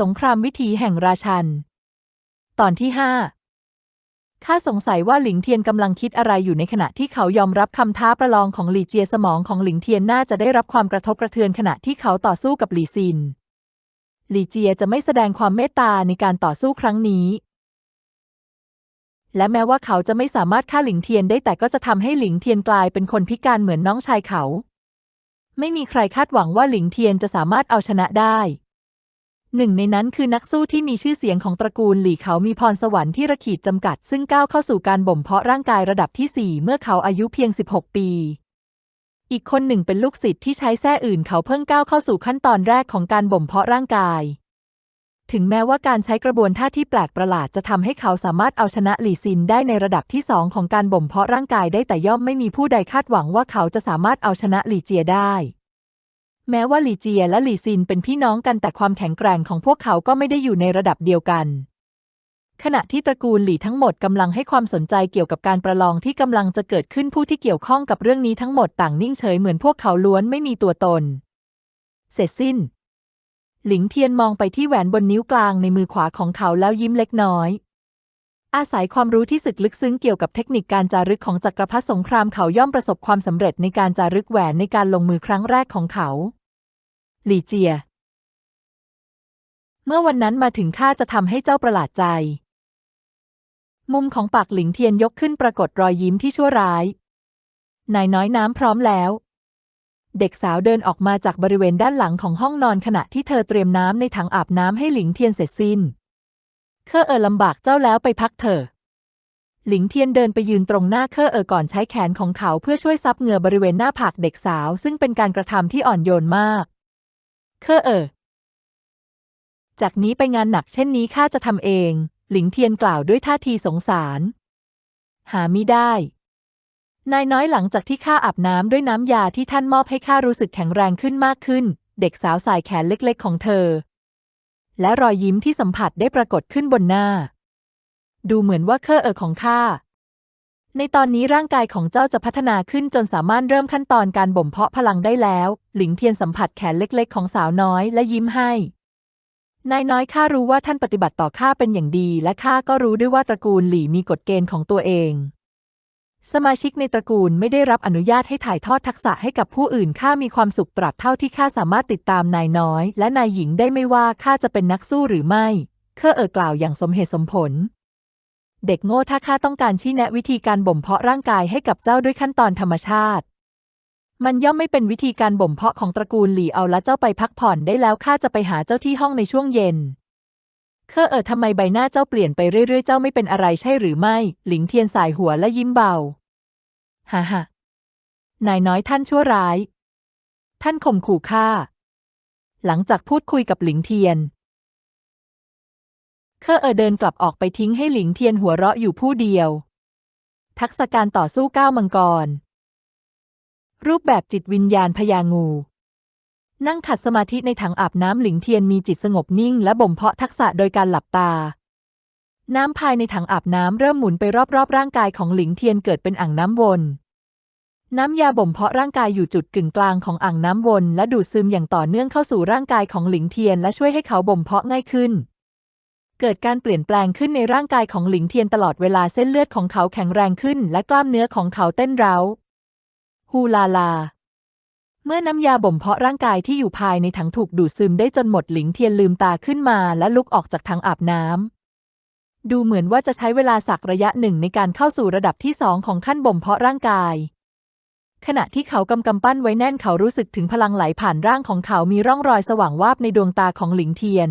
สงครามวิถีแห่งราชัน ตอนที่ห้าข้าสงสัยว่าหลิงเทียนกำลังคิดอะไรอยู่ในขณะที่เขายอมรับคำท้าประลองของหลี่เจียสมองของหลิงเทียนน่าจะได้รับความกระทบกระเทือนขณะที่เขาต่อสู้กับหลี่ซิน หลี่เจียจะไม่แสดงความเมตตาในการต่อสู้ครั้งนี้ และแม้ว่าเขาจะไม่สามารถฆ่าหลิงเทียนได้แต่ก็จะทำให้หลิงเทียนกลายเป็นคนพิการเหมือนน้องชายเขา ไม่มีใครคาดหวังว่าหลิงเทียนจะสามารถเอาชนะได้ หนึ่งในนั้นคือนักสู้ที่มีชื่อเสียงของตระกูลหลี่เขามีพรสวรรค์ที่ระขีดจำกัด ซึ่งก้าวเข้าสู่การบ่มเพาะร่างกายระดับที่ 4 เมื่อเขาอายุเพียง 16 ปี อีกคนหนึ่งเป็นลูกศิษย์ที่ใช้แส้อื่นเขาเพิ่งก้าวเข้าสู่ขั้นตอนแรกของการบ่มเพาะร่างกาย ถึงแม้ว่าการใช้กระบวนท่าที่แปลกประหลาดจะทำให้เขาสามารถเอาชนะหลี่ซินได้ในระดับที่สองของการบ่มเพาะร่างกายได้แต่ย่อมไม่มีผู้ใดคาดหวังว่าเขาจะสามารถเอาชนะหลี่เจียได้ แม้ว่าหลี่เจียและหลี่ซินเป็นพี่น้องกันแต่ความแข็งแกร่งของพวกเขาก็ไม่ได้อยู่ในระดับเดียวกัน ขณะที่ตระกูลหลี่ทั้งหมดกำลังให้ความสนใจเกี่ยวกับการประลองที่กำลังจะเกิดขึ้นผู้ที่เกี่ยวข้องกับเรื่องนี้ทั้งหมดต่างนิ่งเฉยเหมือนพวกเขาล้วนไม่มีตัวตน เสร็จสิ้น หลิงเทียนมองไปที่แหวนบนนิ้วกลางในมือขวาของเขาแล้วยิ้มเล็กน้อย อาศัยความรู้ที่สึกลึกซึ้งเกี่ยวกับเทคนิคการจารึกของจักรพรรดิสงครามเขาย่อมประสบความสำเร็จในการจารึกแหวนในการลงมือครั้งแรกของเขา หลี่เจีย เมื่อวันนั้นมาถึงข้าจะทำให้เจ้าประหลาดใจ มุมของปากหลิงเทียนยกขึ้นปรากฏรอยยิ้มที่ชั่วร้าย นายน้อยน้ำพร้อมแล้ว เด็กสาวเดินออกมาจากบริเวณด้านหลังของห้องนอนขณะที่เธอเตรียมน้ำในถังอาบน้ำให้หลิงเทียนเสร็จสิ้น เคอเออลำบากเจ้าแล้วไปพักเถอะ หลิงเทียนเดินไปยืนตรงหน้าเคอเออก่อนใช้แขนของเขาเพื่อช่วยซับเหงื่อบริเวณหน้าผากเด็กสาว ซึ่งเป็นการกระทำที่อ่อนโยนมากเคอเออ จากนี้ไปงานหนักเช่นนี้ข้าจะทำเอง หลิงเทียนกล่าวด้วยท่าทีสงสาร หามิได้ นายน้อยหลังจากที่ข้าอาบน้ำด้วยน้ำยาที่ท่านมอบให้ข้ารู้สึกแข็งแรงขึ้นมากขึ้น เด็กสาวสายแขนเล็ก ๆ ของเธอ และรอยยิ้มที่สัมผัสได้ปรากฏขึ้นบนหน้า ดูเหมือนว่าเคอเออของข้า ในตอนนี้ร่างกายของเจ้าจะพัฒนาขึ้นจนสามารถเริ่มขั้นตอนการบ่มเพาะพลังได้แล้ว หลิงเทียนสัมผัสแขนเล็ก ๆ ของสาวน้อยและยิ้มให้ นายน้อยข้ารู้ว่าท่านปฏิบัติต่อข้าเป็นอย่างดี และข้าก็รู้ด้วยว่าตระกูลหลี่มีกฎเกณฑ์ของตัวเอง สมาชิกในตระกูลไม่ได้รับอนุญาตให้ถ่ายทอดทักษะให้กับผู้อื่นข้ามีความสุขตราบเท่าที่ข้าสามารถติดตามนายน้อย และนายหญิงได้ไม่ว่าข้าจะเป็นนักสู้หรือไม่เคอเอ่อกล่าวอย่างสมเหตุสมผล เด็กโง่ถ้าข้าต้องการชี้แนะวิธีการบ่มเพาะร่างกายให้กับเจ้าด้วยขั้นตอนธรรมชาติ มันย่อมไม่เป็นวิธีการบ่มเพาะของตระกูลหลี่เอาละเจ้าไปพักผ่อนได้แล้วข้าจะไปหาเจ้าที่ห้องในช่วงเย็น เคอเออทำไมใบหน้าเจ้าเปลี่ยนไปเรื่อยๆ เจ้าไม่เป็นอะไรใช่หรือไม่ หลิงเทียนสายหัวและยิ้มเบา ฮ่าฮ่านายน้อยท่านชั่วร้าย ท่านข่มขู่ข้า หลังจากพูดคุยกับหลิงเทียนเคอเออเดินกลับออกไปทิ้งให้หลิงเทียนหัวเราะอยู่ผู้เดียว ทักษะการต่อสู้ก้าวมังกร รูปแบบจิตวิญญาณพญางู นั่งขัดสมาธิในถังอาบน้ำหลิงเทียนมีจิตสงบนิ่งและบ่มเพาะทักษะโดยการหลับตา น้ำภายในถังอาบน้ำเริ่มหมุนไปรอบๆ ร่างกายของหลิงเทียนเกิดเป็นอ่างน้ำวน น้ำยาบ่มเพาะร่างกายอยู่จุดกึ่งกลางของอ่างน้ำวน และดูดซึมอย่างต่อเนื่องเข้าสู่ร่างกายของหลิงเทียนและช่วยให้เขาบ่มเพาะง่ายขึ้น เกิดการเปลี่ยนแปลงขึ้นในร่างกายของหลิงเทียนตลอดเวลาเส้นเลือดของเขาแข็งแรงขึ้น และกล้ามเนื้อของเขาเต้นเร้าฮูลาลา เมื่อน้ำยาบ่มเพาะร่างกายที่อยู่ภายในถังถูกดูดซึมได้จนหมดหลิงเทียนลืมตาขึ้นมาและลุกออกจากถังอาบน้ำ ดูเหมือนว่าจะใช้เวลาสักระยะหนึ่งในการเข้าสู่ระดับที่สองของขั้นบ่มเพาะร่างกาย ขณะที่เขากำกำปั้นไว้แน่นเขารู้สึกถึงพลังไหลผ่านร่างของเขามีร่องรอยสว่างวาบในดวงตาของหลิงเทียน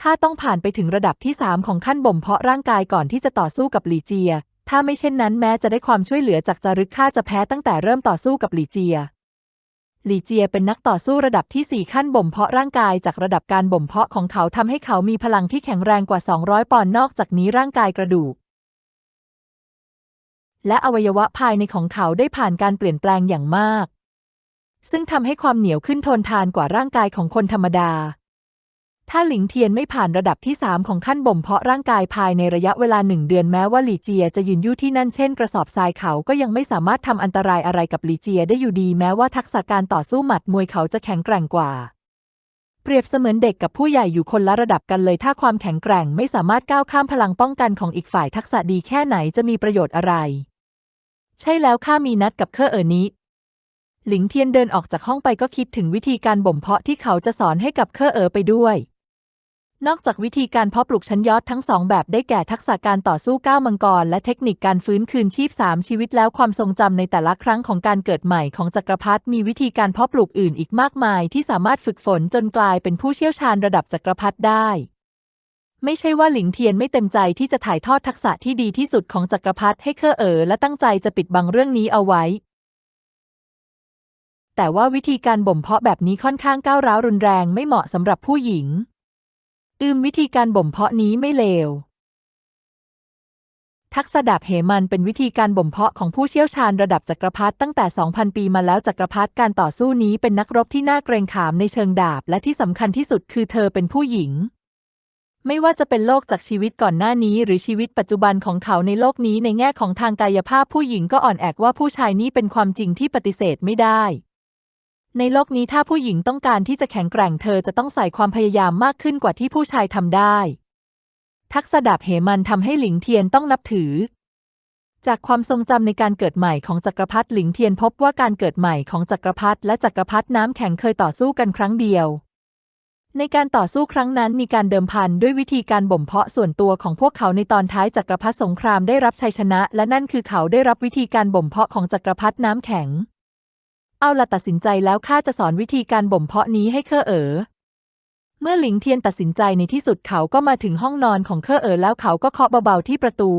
ข้าต้องผ่านไปถึงระดับที่สามของขั้นบ่มเพาะร่างกายก่อนที่จะต่อสู้กับหลีเจีย ถ้าไม่เช่นนั้นแม้จะได้ความช่วยเหลือจากจารึกข้าจะแพ้ตั้งแต่เริ่มต่อสู้กับหลีเจีย หลีเจียเป็นนักต่อสู้ระดับที่ 4 ขั้นบ่มเพาะร่างกายจากระดับการบ่มเพาะของเขาทำให้เขามีพลังที่แข็งแรงกว่า 200 ปอนด์นอกจากนี้ร่างกายกระดูก และอวัยวะภายในของเขาได้ผ่านการเปลี่ยนแปลงอย่างมาก ซึ่งทำให้ความเหนียวขึ้นทนทานกว่าร่างกายของคนธรรมดา ถ้าหลิงเทียนไม่ผ่านระดับที่ 3 ของขั้นบ่มเพาะร่างกายภายในระยะเวลาหนึ่งเดือนแม้ว่าหลีเจียจะยืนยู่ที่นั่นเช่นกระสอบทรายเขาก็ยังไม่สามารถทำอันตรายอะไรกับหลีเจียได้อยู่ดีแม้ว่าทักษะการต่อสู้หมัดมวยเขาจะแข็งแกร่งกว่า เปรียบเสมือนเด็กกับผู้ใหญ่อยู่คนละระดับกันเลยถ้าความแข็งแกร่งไม่สามารถก้าวข้ามพลังป้องกันของอีกฝ่ายทักษะดีแค่ไหนจะมีประโยชน์อะไร ใช่แล้วข้ามีนัดกับเคอเอ๋อนี้หลิงเทียนเดินออกจากห้องไปก็คิดถึงวิธีการบ่มเพาะที่เขาจะสอนให้กับเคอเอ๋อไปด้วย นอกจากวิธีการเพาะปลูกชั้นยอดทั้งสองแบบได้แก่ทักษะการต่อสู้ก้าวมังกร และเทคนิคการฟื้นคืนชีพสามชีวิตแล้วความทรงจำในแต่ละครั้งของการเกิดใหม่ของจักรพรรดิมีวิธีการเพาะปลูกอื่นอีกมากมาย ที่สามารถฝึกฝนจนกลายเป็นผู้เชี่ยวชาญระดับจักรพรรดิได้ ไม่ใช่ว่าหลิงเทียนไม่เต็มใจที่จะถ่ายทอดทักษะที่ดีที่สุดของจักรพรรดิให้เคอเอ๋อและตั้งใจจะปิดบังเรื่องนี้เอาไว้แต่ว่าวิธีการบ่มเพาะแบบนี้ค่อนข้างก้าวร้าวรุนแรงไม่เหมาะสำหรับผู้หญิง อืมวิธีการบ่มเพาะนี้ไม่เลว ทักษะดาบเหมันเป็นวิธีการบ่มเพาะของผู้เชี่ยวชาญระดับจักรพรรดิตั้งแต่ 2,000 ปีมาแล้วจักรพรรดิการต่อสู้นี้เป็นนักรบที่น่าเกรงขามในเชิงดาบ และที่สำคัญที่สุดคือเธอเป็นผู้หญิง ไม่ว่าจะเป็นโลกจากชีวิตก่อนหน้านี้ หรือชีวิตปัจจุบันของเขาในโลกนี้ในแง่ของทางกายภาพผู้หญิงก็อ่อนแอกว่าผู้ชายนี้เป็นความจริงที่ปฏิเสธไม่ได้ ในโลกนี้ถ้าผู้หญิงต้องการที่จะแข็งแกร่งเธอจะต้องใส่ความพยายามมากขึ้นกว่าที่ผู้ชายทำได้ ทักษะดาบเหมันทำให้หลิงเทียนต้องนับถือ จากความทรงจำในการเกิดใหม่ของจักรพรรดิหลิงเทียนพบว่าการเกิดใหม่ของจักรพรรดิและจักรพรรดิน้ำแข็งเคยต่อสู้กันครั้งเดียว ในการต่อสู้ครั้งนั้นมีการเดิมพันด้วยวิธีการบ่มเพาะส่วนตัวของพวกเขาในตอนท้ายจักรพรรดิสงครามได้รับชัยชนะ และนั่นคือเขาได้รับวิธีการบ่มเพาะของจักรพรรดิน้ำแข็ง เอาละตัดสินใจแล้วข้าจะสอนวิธีการบ่มเพาะนี้ให้เคอเอ๋อ เมื่อหลิงเทียนตัดสินใจในที่สุดเขาก็มาถึงห้องนอนของเคอเอ๋อแล้วเขาก็เคาะเบาๆที่ประตู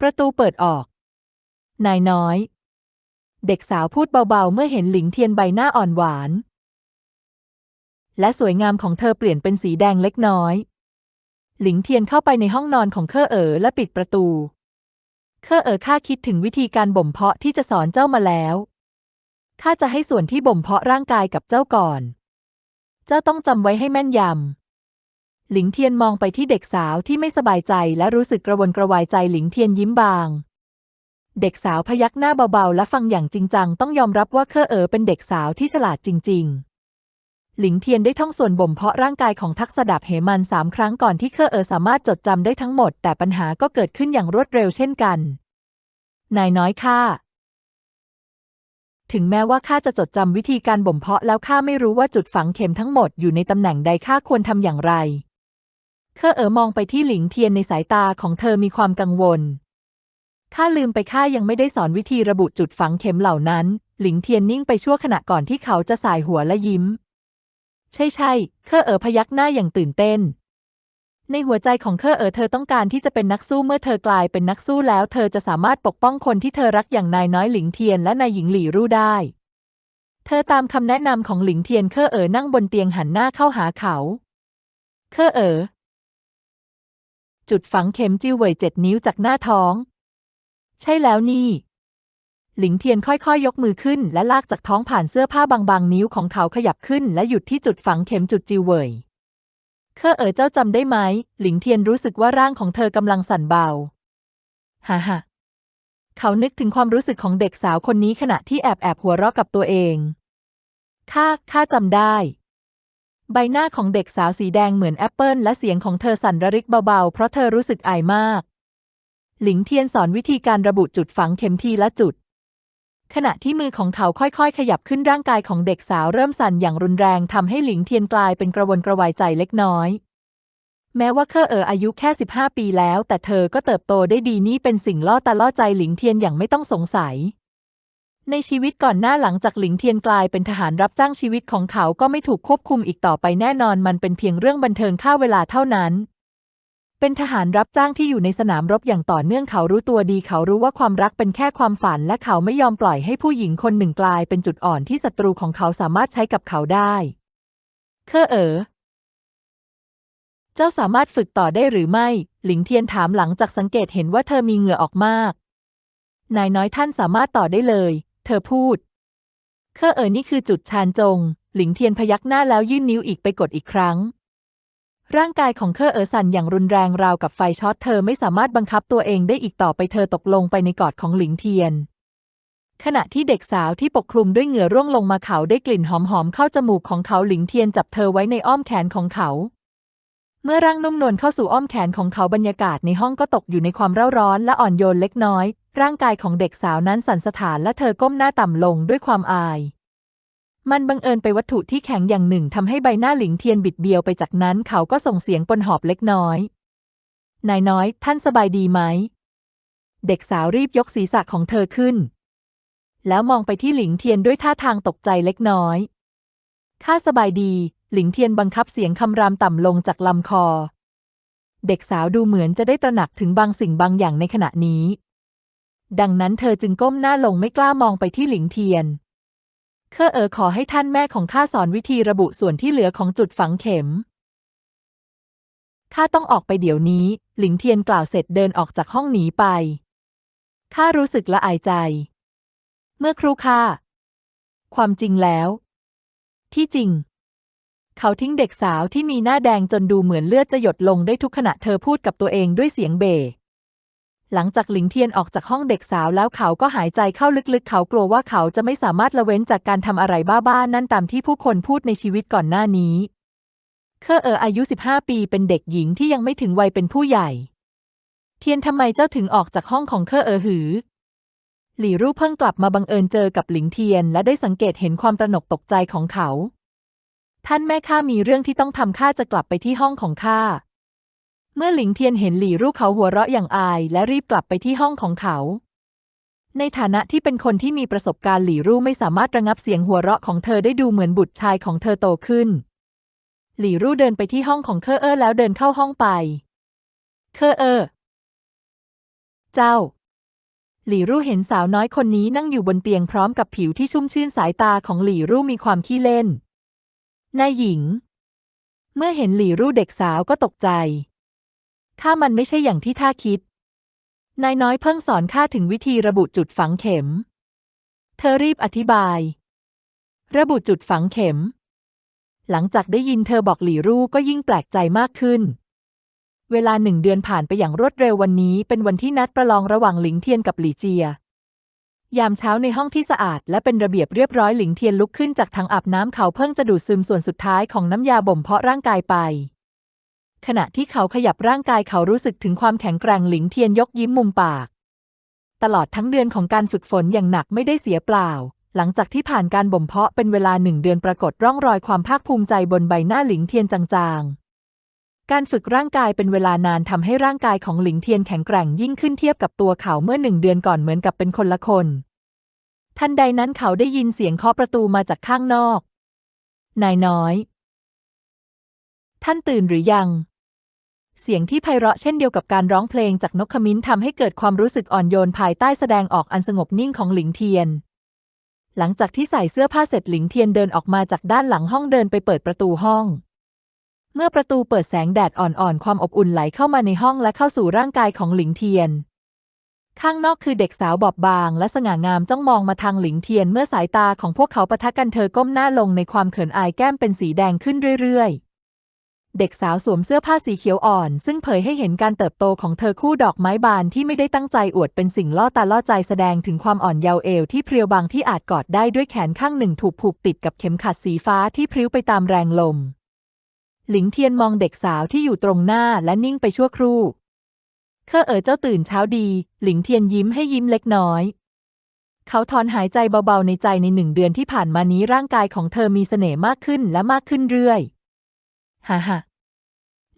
ประตูเปิดออก นายน้อย เด็กสาวพูดเบาๆ เมื่อเห็นหลิงเทียนใบหน้าอ่อนหวาน และสวยงามของเธอเปลี่ยนเป็นสีแดงเล็กน้อย หลิงเทียนเข้าไปในห้องนอนของเคอเอ๋อและปิดประตู เคอเอ๋อข้าคิดถึงวิธีการบ่มเพาะที่จะสอนเจ้ามาแล้ว ข้าจะให้ส่วนที่บ่มเพาะร่างกายกับเจ้าก่อน เจ้าต้องจำไว้ให้แม่นยำ หลิงเทียนมองไปที่เด็กสาวที่ไม่สบายใจและรู้สึกกระวนกระวายใจหลิงเทียนยิ้มบาง เด็กสาวพยักหน้าเบาๆ และฟังอย่างจริงจังต้องยอมรับว่าเคอเอ๋อเป็นเด็กสาวที่ฉลาดจริง ๆหลิงเทียนได้ท่องส่วนบ่มเพาะร่างกายของทักษดาบเหมันสามครั้งก่อนที่เคอเอ๋อสามารถจดจำได้ทั้งหมด แต่ปัญหาก็เกิดขึ้นอย่างรวดเร็วเช่นกัน นายน้อยข้า ถึงแม้ว่าข้าจะจดจำวิธีการบ่มเพาะแล้วข้าไม่รู้ว่าจุดฝังเข็มทั้งหมดอยู่ในตำแหน่งใดข้าควรทำอย่างไรเคอเอ๋อมองไปที่หลิงเทียนในสายตาของเธอมีความกังวล ข้าลืมไปข้ายังไม่ได้สอนวิธีระบุจุดฝังเข็มเหล่านั้น หลิงเทียนนิ่งไปชั่วขณะก่อนที่เขาจะสายหัวและยิ้ม ใช่ใช่เคอเอ๋อพยักหน้าอย่างตื่นเต้น ในหัวใจของเคอเอ๋อเธอต้องการที่จะเป็นนักสู้เมื่อเธอกลายเป็นนักสู้แล้ว เธอจะสามารถปกป้องคนที่เธอรักอย่างนายน้อยหลิงเทียนและนายหญิงหลี่รู่ได้ เธอตามคำแนะนำของหลิงเทียนเคอเอ๋อนั่งบนเตียงหันหน้าเข้าหาเขา เคอเอ๋อจุดฝังเข็มจิ้วเหวยเจ็ดนิ้วจากหน้าท้อง ใช่แล้วนี่ หลิงเทียนค่อยๆยยกมือขึ้น และลากจากท้องผ่านเสื้อผ้าบางๆ นิ้วของเขาขยับขึ้น และหยุดที่จุดฝังเข็มจุดจิวเหวย เคอเอ๋อเจ้าจำได้ไหม หลิงเทียนรู้สึกว่าร่างของเธอกำลังสั่นเบาฮ่าฮ่าเขานึกถึงความรู้สึกของเด็กสาวคนนี้ขณะที่แอบแอบหัวเราะกับตัวเอง ข้า ข้าจำได้ ใบหน้าของเด็กสาวสีแดงเหมือนแอปเปิลและเสียงของเธอสั่นระริกเบาๆ เพราะเธอรู้สึกอายมาก หลิงเทียนสอนวิธีการระบุจุดฝังเข็มทีละจุด ขณะที่มือของเขาค่อยๆ ขยับขึ้นร่างกายของเด็กสาวเริ่มสั่นอย่างรุนแรงทำให้หลิงเทียนกลายเป็นกระวนกระวายใจเล็กน้อย แม้ว่าเคอเอ๋ออายุแค่ 15 ปีแล้ว แต่เธอก็เติบโตได้ดีนี่เป็นสิ่งล่อตาล่อใจหลิงเทียนอย่างไม่ต้องสงสัย ในชีวิตก่อนหน้าหลังจากหลิงเทียนกลายเป็นทหารรับจ้างชีวิตของเขาก็ไม่ถูกควบคุมอีกต่อไปแน่นอนมันเป็นเพียงเรื่องบันเทิงค่าเวลาเท่านั้น เป็นทหารรับจ้างที่อยู่ในสนามรบอย่างต่อเนื่องเขารู้ตัวดีเขารู้ว่าความรักเป็นแค่ความฝัน และเขาไม่ยอมปล่อยให้ผู้หญิงคนหนึ่งกลายเป็นจุดอ่อนที่ศัตรูของเขาสามารถใช้กับเขาได้ เคอเอ๋อเจ้าสามารถฝึกต่อได้หรือไม่ หลิงเทียนถามหลังจากสังเกตเห็นว่าเธอมีเหงื่อออกมาก นายน้อยท่านสามารถต่อได้เลย เธอพูด เคอเอ๋อนี่คือจุดชานจง หลิงเทียนพยักหน้าแล้วยื่นนิ้วอีกไปกดอีกครั้ง ร่างกายของเคอเอ๋อสั่นอย่างรุนแรงราวกับไฟช็อตเธอไม่สามารถบังคับตัวเองได้อีกต่อไปเธอตกลงไปในกอดของหลิงเทียน ขณะที่เด็กสาวที่ปกคลุมด้วยเหงื่อร่วงลงมาเขาได้กลิ่นหอมๆเข้าจมูกของเขาหลิงเทียนจับเธอไว้ในอ้อมแขนของเขา เมื่อร่างนุ่มนวลเข้าสู่อ้อมแขนของเขาบรรยากาศในห้องก็ตกอยู่ในความเร่าร้อนและอ่อนโยนเล็กน้อย ร่างกายของเด็กสาวนั้นสั่นสะท้านและเธอก้มหน้าต่ำลงด้วยความอาย มันบังเอิญไปวัตถุที่แข็งอย่างหนึ่งทำให้ใบหน้าหลิงเทียนบิดเบี้ยวไปจากนั้นเขาก็ส่งเสียงปนหอบเล็กน้อย นายน้อย ท่านสบายดีไหม เด็กสาวรีบยกศีรษะของเธอขึ้น แล้วมองไปที่หลิงเทียนด้วยท่าทางตกใจเล็กน้อย ข้าสบายดี หลิงเทียนบังคับเสียงคำรามต่ำลงจากลำคอ เด็กสาวดูเหมือนจะได้ตระหนักถึงบางสิ่งบางอย่างในขณะนี้ ดังนั้นเธอจึงก้มหน้าลงไม่กล้ามองไปที่หลิงเทียน เคอเอ๋อขอให้ท่านแม่ของข้าสอนวิธีระบุส่วนที่เหลือของจุดฝังเข็ม ข้าต้องออกไปเดี๋ยวนี้ หลิงเทียนกล่าวเสร็จเดินออกจากห้องหนีไป ข้ารู้สึกละอายใจ เมื่อครู่ข้า ความจริงแล้ว ที่จริง เขาทิ้งเด็กสาวที่มีหน้าแดงจนดูเหมือนเลือดจะหยดลงได้ทุกขณะเธอพูดกับตัวเองด้วยเสียงเบ หลังจากหลิงเทียนออกจากห้องเด็กสาวแล้วเขาก็หายใจเข้าลึกๆ เขากลัวว่าเขาจะไม่สามารถละเว้นจากการทำอะไรบ้าๆนั่นตามที่ผู้คนพูดในชีวิตก่อนหน้านี้ เคอเอออายุ 15 ปีเป็นเด็กหญิงที่ยังไม่ถึงวัยเป็นผู้ใหญ่ เทียนทำไมเจ้าถึงออกจากห้องของเคอเออหือ หลี่รู่เพิ่งกลับมาบังเอิญเจอกับหลิงเทียน และได้สังเกตเห็นความตระหนกตกใจของเขา ท่านแม่ข้ามีเรื่องที่ต้องทำข้าจะกลับไปที่ห้องของข้า เมื่อหลิงเทียนเห็นหลี่รู่เขาหัวเราะอย่างอาย และรีบกลับไปที่ห้องของเขา ในฐานะที่เป็นคนที่มีประสบการณ์หลี่รู่ไม่สามารถระงับเสียงหัวเราะของเธอได้ดูเหมือนบุตรชายของเธอโตขึ้น หลี่รู่เดินไปที่ห้องของเคอเออแล้วเดินเข้าห้องไป เคอเออ เจ้า หลี่รู่เห็นสาวน้อยคนนี้นั่งอยู่บนเตียงพร้อมกับผิวที่ชุ่มชื่นสายตาของหลี่รู่มีความขี้เล่นนายหญิง เมื่อเห็นหลี่รู่เด็กสาวก็ตกใจ ข้ามันไม่ใช่อย่างที่ท่าคิด นายน้อยเพิ่งสอนข้าถึงวิธีระบุจุดฝังเข็ม เธอรีบอธิบาย ระบุจุดฝังเข็ม หลังจากได้ยินเธอบอกหลี่รู่ก็ยิ่งแปลกใจมากขึ้น เวลาหนึ่งเดือนผ่านไปอย่างรวดเร็ววันนี้ เป็นวันที่นัดประลองระหว่างหลิงเทียนกับหลี่เจียยามเช้าในห้องที่สะอาดและเป็นระเบียบเรียบร้อยหลิงเทียนลุกขึ้นจากถังอาบน้ำเขาเพิ่งจะดูดซึมส่วนสุดท้ายของน้ำยาบ่มเพาะร่างกายไป ขณะที่เขาขยับร่างกายเขารู้สึกถึงความแข็งแกร่งหลิงเทียนยกยิ้มมุมปาก ตลอดทั้งเดือนของการฝึกฝนอย่างหนักไม่ได้เสียเปล่า หลังจากที่ผ่านการบ่มเพาะเป็นเวลาหนึ่งเดือนปรากฏร่องรอยความภาคภูมิใจบนใบหน้าหลิงเทียนจางๆ การฝึกร่างกายเป็นเวลานานทำให้ร่างกายของหลิงเทียนแข็งแกร่งยิ่งขึ้นเทียบกับตัวเขาเมื่อหนึ่งเดือนก่อนเหมือนกับเป็นคนละคน ทันใดนั้นเขาได้ยินเสียงเคาะประตูมาจากข้างนอก นายน้อย ท่านตื่นหรือยัง เสียงที่ไพเราะเช่นเดียวกับการร้องเพลงจากนกขมิ้นทำให้เกิดความรู้สึกอ่อนโยนภายใต้แสดงออกอันสงบนิ่งของหลิงเทียน หลังจากที่ใส่เสื้อผ้าเสร็จหลิงเทียนเดินออกมาจากด้านหลังห้องเดินไปเปิดประตูห้อง เมื่อประตูเปิดแสงแดดอ่อนๆ ความอบอุ่นไหลเข้ามาในห้องและเข้าสู่ร่างกายของหลิงเทียน ข้างนอกคือเด็กสาวบอบบาง และสง่างามจ้องมองมาทางหลิงเทียน เมื่อสายตาของพวกเขาปะทะกันเธอก้มหน้าลงในความเขินอายแก้มเป็นสีแดงขึ้นเรื่อยๆ เด็กสาวสวมเสื้อผ้าสีเขียวอ่อน ซึ่งเผยให้เห็นการเติบโตของเธอคู่ดอกไม้บานที่ไม่ได้ตั้งใจอวดเป็นสิ่งล่อตาล่อใจแสดงถึงความอ่อนเยาว์เอวที่เพรียวบางที่อาจกอดได้ด้วยแขนข้างหนึ่งถูกผูกติดกับเข็มขัดสีฟ้าที่พริ้วไปตามแรงลม หลิงเทียนมองเด็กสาวที่อยู่ตรงหน้าและนิ่งไปชั่วครู่เคอเอ๋อเจ้าตื่นเช้าดี หลิงเทียนยิ้มให้ยิ้มเล็กน้อย เขาถอนหายใจเบาๆในใจในหนึ่งเดือนที่ผ่านมานี้ร่างกายของเธอมีเสน่ห์มากขึ้นและมากขึ้นเรื่อย ฮ่าฮ่า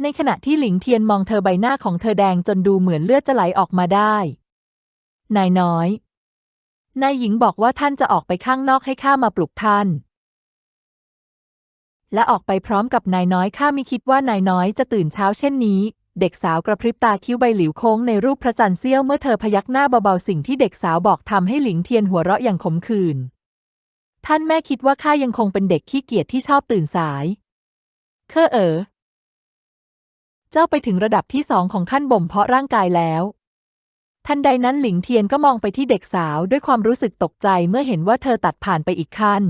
ในขณะที่หลิงเทียนมองเธอใบหน้าของเธอแดงจนดูเหมือนเลือดจะไหลออกมาได้ นายน้อย นายหญิงบอกว่าท่านจะออกไปข้างนอกให้ข้ามาปลุกท่าน และออกไปพร้อมกับนายน้อยข้ามิคิดว่านายน้อยจะตื่นเช้าเช่นนี้ เด็กสาวกระพริบตาคิ้วใบหลิวโค้งในรูปพระจันทร์เสี้ยวเมื่อเธอพยักหน้าเบาๆสิ่งที่เด็กสาวบอกทำให้หลิงเทียนหัวเราะอย่างขมขื่นท่านแม่คิดว่าข้ายังคงเป็นเด็กขี้เกียจที่ชอบตื่นสาย เคอเอ๋อเจ้าไปถึงระดับที่สองของขั้นบ่มเพาะร่างกายแล้ว ทันใดนั้นหลิงเทียนก็มองไปที่เด็กสาวด้วยความรู้สึกตกใจเมื่อเห็นว่าเธอตัดผ่านไปอีกขั้น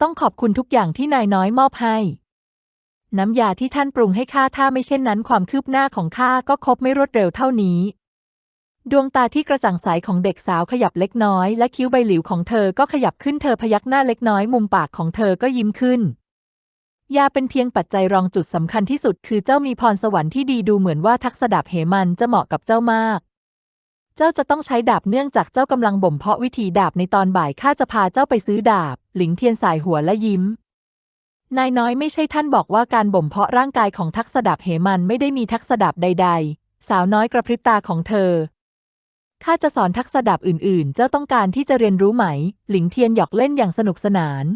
ต้องขอบคุณทุกอย่างที่นายน้อยมอบให้ น้ำยาที่ท่านปรุงให้ข้าถ้าไม่เช่นนั้น ความคืบหน้าของข้าก็ครบไม่รวดเร็วเท่านี้ดวงตาที่กระจ่างใสของเด็กสาวขยับเล็กน้อย และคิ้วใบหลิวของเธอก็ขยับขึ้นเธอพยักหน้าเล็กน้อยมุมปากของเธอก็ยิ้มขึ้น ยาเป็นเพียงปัจจัยรองจุดสำคัญที่สุด คือเจ้ามีพรสวรรค์ที่ดีดูเหมือนว่าทักษะดาบเหมันจะเหมาะกับเจ้ามาก เจ้าจะต้องใช้ดาบเนื่องจากเจ้ากำลังบ่มเพาะวิธีดาบในตอนบ่ายข้าจะพาเจ้าไปซื้อดาบ หลิงเทียนสายหัวและยิ้ม นายน้อยไม่ใช่ท่านบอกว่าการบ่มเพาะร่างกายของทักษะดาบเหมันไม่ได้มีทักษะดาบใด ๆ สาวน้อยกระพริบตาของเธอข้าจะสอนทักษะดาบอื่นๆ เจ้าต้องการที่จะเรียนรู้ไหม หลิงเทียนหยอกเล่นอย่างสนุกสนาน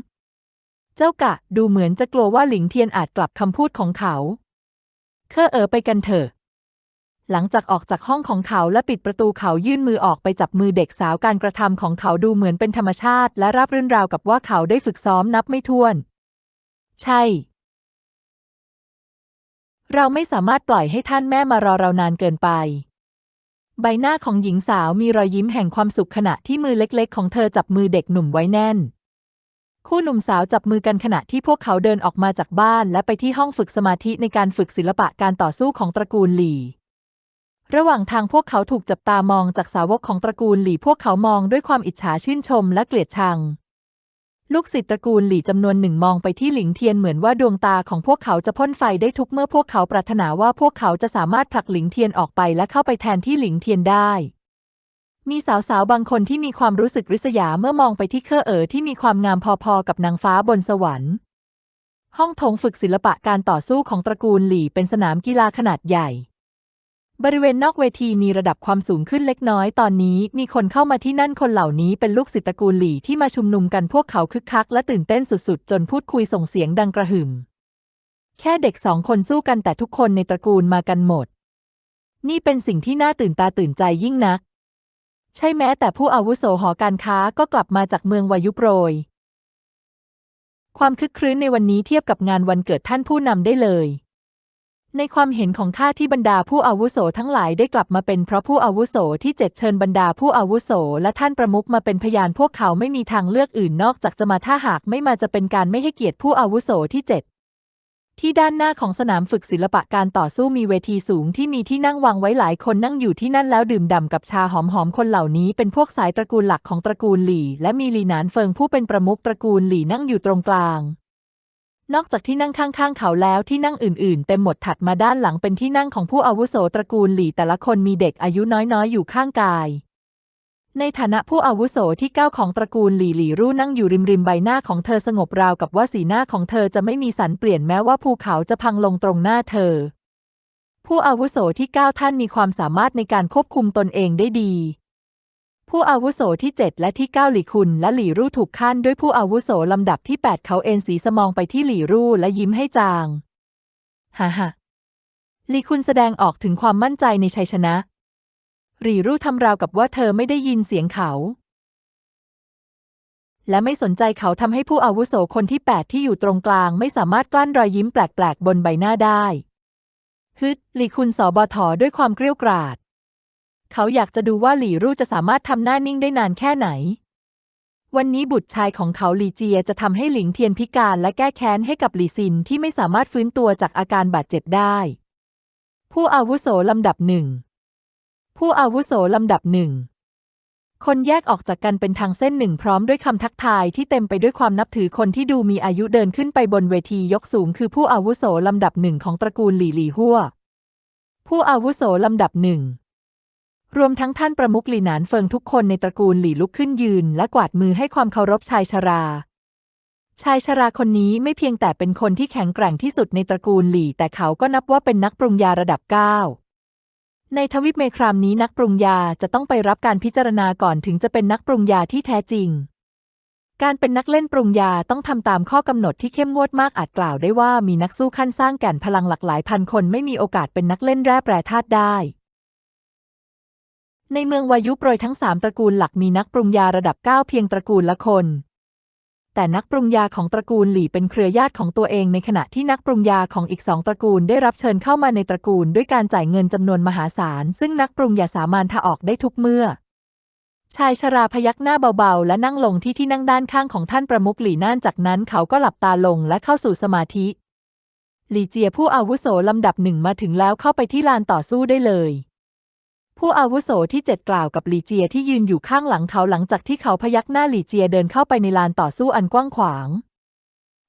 เจ้ากะ ดูเหมือนจะกลัวว่าหลิงเทียนอาจกลับคำพูดของเขา เคอเออไปกันเถอะ หลังจากออกจากห้องของเขาและปิดประตูเขายื่นมือออกไปจับมือเด็กสาวการกระทำของเขาดูเหมือนเป็นธรรมชาติ และราบรื่นราวกับว่าเขาได้ฝึกซ้อมนับไม่ถ้วน ใช่ เราไม่สามารถปล่อยให้ท่านแม่มารอเรานานเกินไปใบหน้าของหญิงสาวมีรอยยิ้มแห่งความสุขขณะที่มือเล็กๆ ของเธอจับมือเด็กหนุ่มไว้แน่น คู่หนุ่มสาวจับมือกันขณะที่พวกเขาเดินออกมาจากบ้าน และไปที่ห้องฝึกสมาธิในการฝึกศิลปะการต่อสู้ของตระกูลหลี่ ระหว่างทางพวกเขาถูกจับตามองจากสาวกของตระกูลหลี่ พวกเขามองด้วยความอิจฉาชื่นชมและเกลียดชัง ลูกศิษย์ตระกูลหลี่จำนวนหนึ่งมองไปที่หลิงเทียนเหมือนว่าดวงตาของพวกเขาจะพ่นไฟได้ทุกเมื่อพวกเขาปรารถนาว่าพวกเขาจะสามารถผลักหลิงเทียนออกไปและเข้าไปแทนที่หลิงเทียนได้ มีสาวๆ บางคนที่มีความรู้สึกริษยาเมื่อมองไปที่เคอเอ๋อที่มีความงามพอๆ กับนางฟ้าบนสวรรค์ ห้องโถงฝึกศิลปะการต่อสู้ของตระกูลหลี่เป็นสนามกีฬาขนาดใหญ่ บริเวณนอกเวทีมีระดับความสูงขึ้นเล็กน้อยตอนนี้ มีคนเข้ามาที่นั่นคนเหล่านี้เป็นลูกศิษย์ตระกูลหลี่ที่มาชุมนุมกันพวกเขาคึกคักและตื่นเต้นสุดๆ จนพูดคุยส่งเสียงดังกระหึ่ม แค่เด็กสองคนสู้กันแต่ทุกคนในตระกูลมากันหมด นี่เป็นสิ่งที่น่าตื่นตาตื่นใจยิ่งนัก ใช่แม้แต่ผู้อาวุโสหอการค้าก็กลับมาจากเมืองวายุโปรย ความคึกครื้นในวันนี้เทียบกับงานวันเกิดท่านผู้นำได้เลย ในความเห็นของข้าที่บรรดาผู้อาวุโสทั้งหลายได้กลับมาเป็นเพราะผู้อาวุโสที่เจ็ดเชิญบรรดาผู้อาวุโสและท่านประมุขมาเป็นพยานพวกเขาไม่มีทางเลือกอื่นนอกจากจะมาถ้าหากไม่มาจะเป็นการไม่ให้เกียรติผู้อาวุโสที่เจ็ด ที่ด้านหน้าของสนามฝึกศิลปะการต่อสู้มีเวทีสูงที่มีที่นั่งวางไว้หลายคนนั่งอยู่ที่นั่นแล้วดื่มด่ำกับชาหอมๆคนเหล่านี้เป็นพวกสายตระกูลหลักของตระกูลหลี่ และมีหลีหนานเฟิงผู้เป็นประมุขตระกูลหลี่นั่งอยู่ตรงกลาง นอกจากที่นั่งข้างๆเขาแล้วที่นั่งอื่นๆ เต็มหมดถัดมาด้านหลังเป็นที่นั่งของผู้อาวุโสตระกูลหลี่แต่ละคนมีเด็กอายุน้อยๆ อยู่ข้างกาย ในฐานะผู้อาวุโสที่เก้าของตระกูลหลี่หลี่รู่นั่งอยู่ริมริมใบหน้าของเธอสงบราวกับว่าสีหน้าของเธอจะไม่มีสันเปลี่ยนแม้ว่าภูเขาจะพังลงตรงหน้าเธอ ผู้อาวุโสที่เก้าท่านมีความสามารถในการควบคุมตนเองได้ดี ผู้อาวุโสที่เจ็ดและที่เก้าหลี่คุณและหลี่รู่ถูกขั้นด้วยผู้อาวุโสลำดับที่แปดเขาเอ็นสีสมองไปที่หลี่รู่และยิ้มให้จางฮ่าฮ่าหลี่คุณแสดงออกถึงความมั่นใจในชัยชนะ หลี่รู่ทำราวกับว่าเธอไม่ได้ยินเสียงเขา และไม่สนใจเขาทำให้ผู้อาวุโสคนที่แปดที่อยู่ตรงกลางไม่สามารถกลั้นรอยยิ้มแปลกๆ บนใบหน้าได้ ฮึดหลี่คุณสอบอถอด้วยความเกรี้ยวกราด เขาอยากจะดูว่าหลี่รู่จะสามารถทำหน้านิ่งได้นานแค่ไหน วันนี้บุตรชายของเขาหลี่เจียจะทำให้หลิงเทียนพิการและแก้แค้นให้กับหลี่ซินที่ไม่สามารถฟื้นตัวจากอาการบาดเจ็บได้ ผู้อาวุโสลำดับหนึ่ง ผู้อาวุโสลำดับหนึ่ง คนแยกออกจากกันเป็นทางเส้นหนึ่งพร้อมด้วยคำทักทายที่เต็มไปด้วยความนับถือคนที่ดูมีอายุเดินขึ้นไปบนเวทียกสูงคือผู้อาวุโสลำดับหนึ่งของตระกูลหลี่หลี่ฮั่วผู้อาวุโสลำดับหนึ่ง รวมทั้งท่านประมุขหลี่หนานเฟิงทุกคนในตระกูลหลี่ลุกขึ้นยืน และกวาดมือให้ความเคารพชายชรา ชายชราคนนี้ไม่เพียงแต่เป็นคนที่แข็งแกร่งที่สุดในตระกูลหลี่ แต่เขาก็นับว่าเป็นนักปรุงยาระดับเก้า ในทวิปเมครามนี้นักปรุงยาจะต้องไปรับการพิจารณาก่อนถึงจะเป็นนักปรุงยาที่แท้จริง การเป็นนักเล่นปรุงยาต้องทำตามข้อกำหนดที่เข้มงวดมากอาจกล่าวได้ว่ามีนักสู้ขั้นสร้างแก่นพลังหลากหลายพันคนไม่มีโอกาสเป็นนักเล่นแร่แปรธาตุได้ ในเมืองวายุโปรยทั้งสามตระกูลหลักมีนักปรุงยาระดับเก้าเพียงตระกูลละคน แต่นักปรุงยาของตระกูลหลี่เป็นเครือญาติของตัวเองในขณะที่นักปรุงยาของอีกสองตระกูลได้รับเชิญเข้ามาในตระกูลด้วยการจ่ายเงินจำนวนมหาศาล ซึ่งนักปรุงยาสามารถทาออกได้ทุกเมื่อ ชายชราพยักหน้าเบาๆ และนั่งลงที่ที่นั่งด้านข้างของท่านประมุขหลี่น่านจากนั้นเขาก็หลับตาลงและเข้าสู่สมาธิ หลี่เจียผู้อาวุโสลำดับหนึ่งมาถึงแล้วเข้าไปที่ลานต่อสู้ได้เลย ผู้อาวุโสที่เจ็ดกล่าวกับหลีเจียที่ยืนอยู่ข้างหลังเขาหลังจากที่เขาพยักหน้าหลีเจียเดินเข้าไปในลานต่อสู้อันกว้างขวาง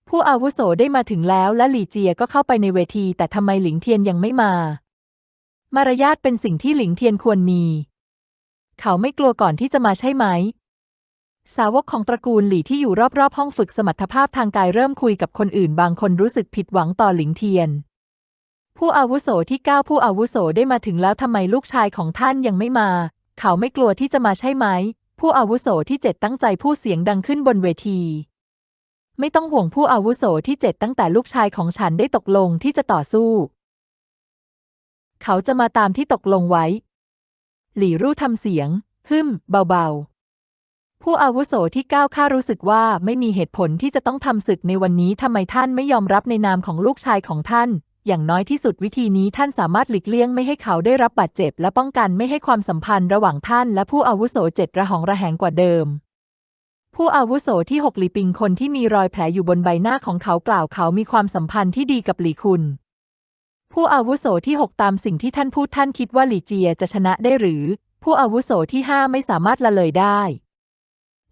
ผู้อาวุโสได้มาถึงแล้วและหลีเจียก็เข้าไปในเวที แต่ทำไมหลิงเทียนยังไม่มา มารยาทเป็นสิ่งที่หลิงเทียนควรมี เขาไม่กลัวก่อนที่จะมาใช่ไหม สาวกของตระกูลหลี่ที่อยู่รอบๆห้องฝึกสมรรถภาพทางกายเริ่มคุยกับคนอื่น บางคนรู้สึกผิดหวังต่อหลิงเทียน ผู้อาวุโสที่เก้าผู้อาวุโสได้มาถึงแล้วทำไมลูกชายของท่านยังไม่มา เขาไม่กลัวที่จะมาใช่ไหม ผู้อาวุโสที่เจ็ดตั้งใจพูดเสียงดังขึ้นบนเวที ไม่ต้องห่วงผู้อาวุโสที่เจ็ดตั้งแต่ลูกชายของฉันได้ตกลงที่จะต่อสู้ เขาจะมาตามที่ตกลงไว้ หลี่รู่ทำเสียงฮึมเบาๆผู้อาวุโสที่ก้าวข้ารู้สึกว่าไม่มีเหตุผลที่จะต้องทำศึกในวันนี้ทำไมท่านไม่ยอมรับในนามของลูกชายของท่าน อย่างน้อยที่สุดวิธีนี้ท่านสามารถหลีกเลี่ยงไม่ให้เขาได้รับบาดเจ็บ และป้องกันไม่ให้ความสัมพันธ์ระหว่างท่านและผู้อาวุโสเจ็ดระหองระแหงกว่าเดิม ผู้อาวุโสที่หกหลีปิงคนที่มีรอยแผลอยู่บนใบหน้าของเขากล่าวเขามีความสัมพันธ์ที่ดีกับหลีคุณ ผู้อาวุโสที่หกตามสิ่งที่ท่านพูดท่านคิดว่าหลีเจียจะชนะได้หรือ ผู้อาวุโสที่ห้าไม่สามารถละเลยได้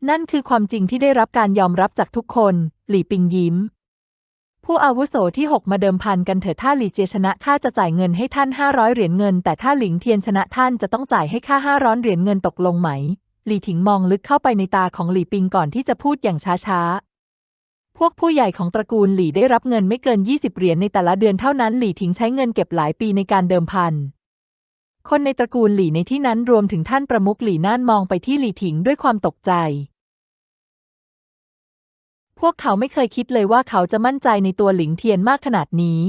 นั่นคือความจริงที่ได้รับการยอมรับจากทุกคน หลี่ปิงยิ้ม ผู้อาวุโสที่หกมาเดิมพันกันเถอะถ้าหลีเจียชนะข้าจะจ่ายเงินให้ท่านห้าร้อยเหรียญเงิน แต่ถ้าหลิงเทียนชนะท่านจะต้องจ่ายให้ข้าห้าร้อยเหรียญเงินตกลงไหม หลีถิงมองลึกเข้าไปในตาของหลีปิงก่อนที่จะพูดอย่างช้าๆพวกผู้ใหญ่ของตระกูลหลี่ได้รับเงินไม่เกิน 20 เหรียญในแต่ละเดือนเท่านั้นหลี่ถิงใช้เงินเก็บหลายปีในการเดิมพัน คนในตระกูลหลี่ในที่นั้นรวมถึงท่านประมุขหลี่น่านมองไปที่หลี่ถิงด้วยความตกใจ พวกเขาไม่เคยคิดเลยว่าเขาจะมั่นใจในตัวหลิงเทียนมากขนาดนี้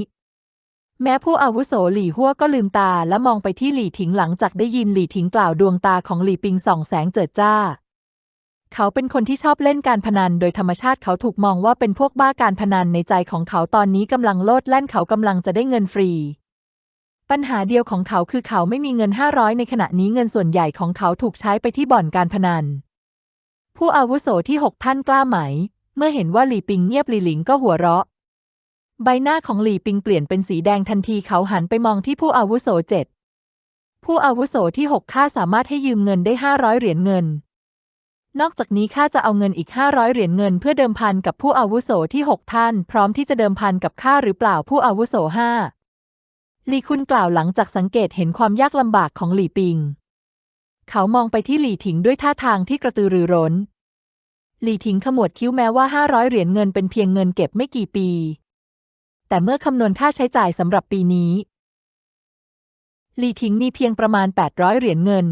แม้ผู้อาวุโสหลี่ฮั่วก็ลืมตาและมองไปที่หลี่ถิงหลังจากได้ยินหลี่ถิงกล่าวดวงตาของหลี่ปิงส่องแสงเจิดจ้า เขาเป็นคนที่ชอบเล่นการพนัน โดยธรรมชาติเขาถูกมองว่าเป็นพวกบ้าการพนันในใจของเขาตอนนี้กำลังโลดแล่นเขากำลังจะได้เงินฟรี ปัญหาเดียวของเขาคือเขาไม่มีเงิน500ในขณะนี้เงินส่วนใหญ่ของเขาถูกใช้ไปที่บ่อนการพนัน ผู้อาวุโสที่หกท่านกล้าไหม มื่อเห็นว่าหลี่ปิงเงียบหลี่หลิงก็หัวเราะ ใบหน้าของหลี่ปิงเปลี่ยนเป็นสีแดงทันทีเขาหันไปมองที่ผู้อาวุโสเจ็ดผู้อาวุโสที่หกข้าสามารถให้ยืมเงินได้ห้าร้อยเหรียญเงิน นอกจากนี้ข้าจะเอาเงินอีกห้าร้อยเหรียญเงิน เพื่อเดิมพันกับผู้อาวุโสที่หกท่าน พร้อมที่จะเดิมพันกับข้าหรือเปล่าผู้อาวุโสห้าหลี่คุณกล่าวหลังจากสังเกตเห็นความยากลำบากของหลี่ปิง เขามองไปที่หลี่ถิงด้วยท่าทางที่กระตือรือร้น หลี่ถิงขมวดคิ้วแม้ว่าห้าร้อยเหรียญเงินเป็นเพียงเงินเก็บไม่กี่ปี แต่เมื่อคำนวณค่าใช้จ่ายสำหรับปีนี้ หลี่ถิงมีเพียงประมาณ 800 เหรียญเงิน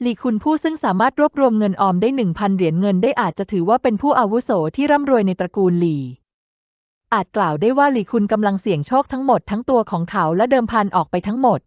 หลี่คุณผู้ซึ่งสามารถรวบรวมเงินออมได้ 1,000 เหรียญเงินได้อาจจะถือว่าเป็นผู้อาวุโสที่ร่ำรวยในตระกูลหลี่อาจกล่าวได้ว่าหลี่คุณกำลังเสี่ยงโชคทั้งหมดทั้งตัวของเขาและเดิมพันออกไปทั้งหมด